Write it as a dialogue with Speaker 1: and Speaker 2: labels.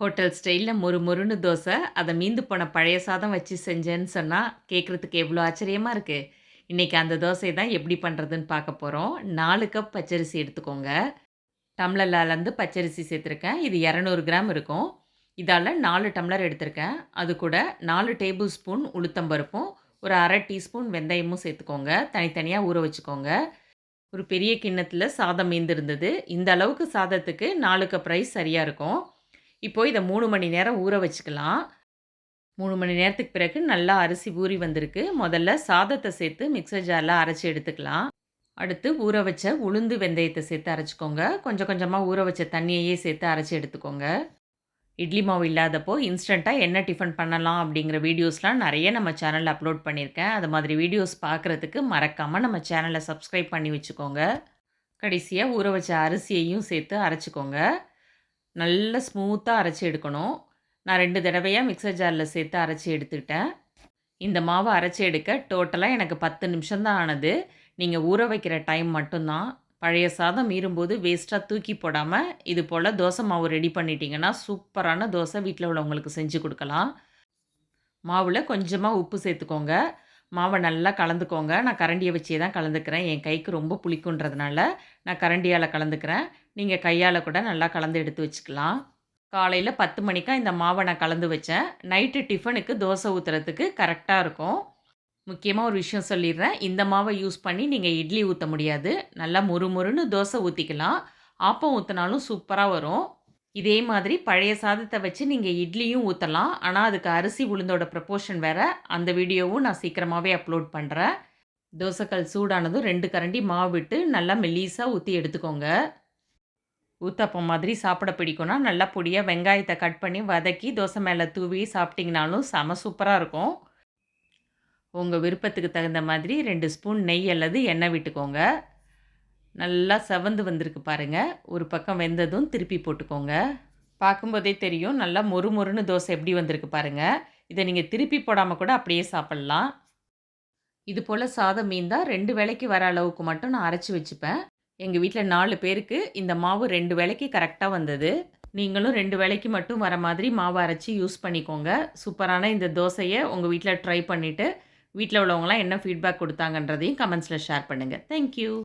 Speaker 1: Hotel ஸ்டைலில் மொறு மொறுன்னு தோசை அதை மீந்து போன பழைய சாதம் வச்சு செஞ்சேன்னு சொன்னால் கேட்குறதுக்கு எவ்வளோ ஆச்சரியமாக இருக்குது இன்றைக்கி அந்த தோசையை தான் எப்படி பண்ணுறதுன்னு பார்க்க போகிறோம் நாலு கப் பச்சரிசி எடுத்துக்கோங்க. டம்ளர்லேருந்து பச்சரிசி சேர்த்துருக்கேன். இது இரநூறு கிராம் இருக்கும். இதால் நாலு டம்ளர் எடுத்திருக்கேன். அது கூட நாலு டேபிள் ஸ்பூன் உளுத்தம்பருப்பும் ஒரு அரை டீஸ்பூன் வெந்தயமும் சேர்த்துக்கோங்க. தனித்தனியாக ஊற வச்சுக்கோங்க. ஒரு பெரிய கிண்ணத்தில் சாதம் மீந்திருந்தது. இந்த அளவுக்கு சாதத்துக்கு நாலு கப் ரைஸ் சரியாக இருக்கும். இப்போது இதை மூணு மணி நேரம் ஊற வச்சுக்கலாம். மூணு மணி நேரத்துக்கு பிறகு நல்லா அரிசி ஊறி வந்திருக்கு. முதல்ல சாதத்தை சேர்த்து மிக்சர் ஜாரில் அரைச்சி எடுத்துக்கலாம். அடுத்து ஊற வச்ச உளுந்து வெந்தயத்தை சேர்த்து அரைச்சிக்கோங்க. கொஞ்சம் கொஞ்சமாக ஊற வச்ச தண்ணியையே சேர்த்து அரைச்சி எடுத்துக்கோங்க. இட்லி மாவு இல்லாதப்போ இன்ஸ்டண்ட்டாக என்ன டிஃபன் பண்ணலாம் அப்படிங்கிற வீடியோஸ்லாம் நிறைய நம்ம சேனலில் அப்லோட் பண்ணியிருக்கேன். அது மாதிரி வீடியோஸ் பார்க்குறதுக்கு மறக்காமல் நம்ம சேனலை சப்ஸ்கிரைப் பண்ணி வச்சுக்கோங்க. கடைசியாக ஊற வச்ச அரிசியையும் சேர்த்து அரைச்சிக்கோங்க. நல்ல ஸ்மூத்தாக அரைச்சி எடுக்கணும். நான் ரெண்டு தடவையாக மிக்சர் ஜாரில் சேர்த்து அரைச்சி எடுத்துக்கிட்டேன் இந்த மாவை அரைச்சி எடுக்க டோட்டலாக எனக்கு பத்து நிமிஷம்தான் ஆனது. நீங்கள் ஊற வைக்கிற டைம் மட்டும்தான். பழைய சாதம் மீறும்போது வேஸ்ட்டாக தூக்கி போடாமல் இது போல் தோசை மாவு ரெடி பண்ணிட்டீங்கன்னா சூப்பரான தோசை வீட்டில் உள்ளவங்களுக்கு செஞ்சு கொடுக்கலாம். மாவில் கொஞ்சமாக உப்பு சேர்த்துக்கோங்க. மாவை நல்லா கலந்துக்கோங்க. நான் கரண்டியை வச்சே தான் கலந்துக்கிறேன். என் கைக்கு ரொம்ப புளிக்குன்றதுனால நான் கரண்டியால் கலந்துக்கிறேன். நீங்கள் கையால் கூட நல்லா கலந்து எடுத்து வச்சுக்கலாம். காலையில் பத்து மணிக்காக இந்த மாவை நான் கலந்து வச்சேன். நைட்டு டிஃபனுக்கு தோசை ஊற்றுறதுக்கு கரெக்டாக இருக்கும். முக்கியமாக ஒரு விஷயம் சொல்லிடுறேன். இந்த மாவை யூஸ் பண்ணி நீங்கள் இட்லி ஊற்ற முடியாது. நல்லா முறுமுறுன்னு தோசை ஊற்றிக்கலாம் ஆப்பம் ஊற்றினாலும் சூப்பராக வரும். இதே மாதிரி பழைய சாதத்தை வச்சு நீங்கள் இட்லியும் ஊற்றலாம் ஆனால் அதுக்கு அரிசி உளுந்தோட ப்ரப்போர்ஷன் வேறு. அந்த வீடியோவும் நான் சீக்கிரமாகவே அப்லோட் பண்ணுறேன் தோசைக்கல் சூடானதும் ரெண்டு கரண்டி மாவு விட்டு நல்லா மெல்லீஸாக ஊற்றி எடுத்துக்கோங்க. ஊத்தப்பம் மாதிரி சாப்பிட பிடிக்கும்னா நல்லா பொடியாக வெங்காயத்தை கட் பண்ணி வதக்கி தோசை மேலே தூவி சாப்பிட்டிங்கனாலும் செம சூப்பராக இருக்கும். உங்கள் விருப்பத்துக்கு தகுந்த மாதிரி ரெண்டு ஸ்பூன் நெய் அல்லது எண்ணெய் விட்டுக்கோங்க. நல்லா செவந்து வந்திருக்கு பாருங்கள் ஒரு பக்கம் வெந்ததும் திருப்பி போட்டுக்கோங்க. பார்க்கும்போதே தெரியும் நல்லா மொறு மொறுன்னு தோசை எப்படி வந்திருக்கு பாருங்கள் இதை நீங்கள் திருப்பி போடாமல் கூட அப்படியே சாப்பிட்லாம். இது போல் சாதம் மீந்தால் ரெண்டு வேலைக்கு வர அளவுக்கு மட்டும் நான் அரைச்சி வச்சுப்பேன். எங்கள் வீட்டில் நாலு பேருக்கு இந்த மாவு ரெண்டு வேலைக்கு கரெக்டாக வந்தது. நீங்களும் ரெண்டு வேலைக்கு மட்டும் வர மாதிரி மாவு அரைச்சி யூஸ் பண்ணிக்கோங்க. சூப்பரான இந்த தோசையை உங்கள் வீட்டில் ட்ரை பண்ணிவிட்டு வீட்டில் உள்ளவங்களாம் என்ன ஃபீட்பேக் கொடுத்தாங்கன்றதையும் கமெண்ட்ஸில் ஷேர் பண்ணுங்கள் தேங்க்யூ